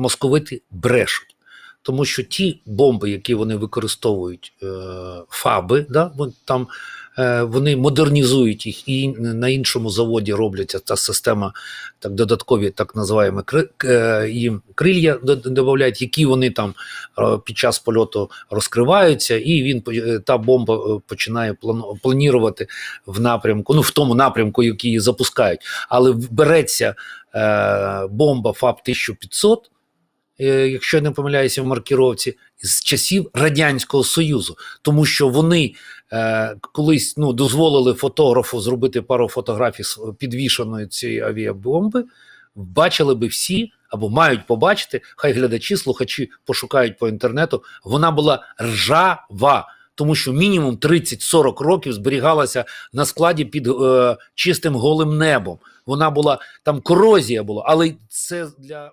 московити брешуть. Тому що ті бомби, які вони використовують, е, фаби, да, там е, вони модернізують їх і на іншому заводі робляться та система, так додаткові так називаємо е, їм крилья до- додають, які вони там е, під час польоту розкриваються, і він та бомба починає плану- планувати в напрямку, ну в тому напрямку, який її запускають. Але береться бомба ФАБ 1500, е, якщо я не помиляюся в маркіровці, з часів Радянського Союзу, тому що вони е, колись ну, дозволили фотографу зробити пару фотографій з підвішеної цієї авіабомби, бачили би всі або мають побачити, хай глядачі, слухачі пошукають по інтернету. Вона була ржава, тому що мінімум 30-40 років зберігалася на складі під е, чистим голим небом. Вона була там корозія була, але це для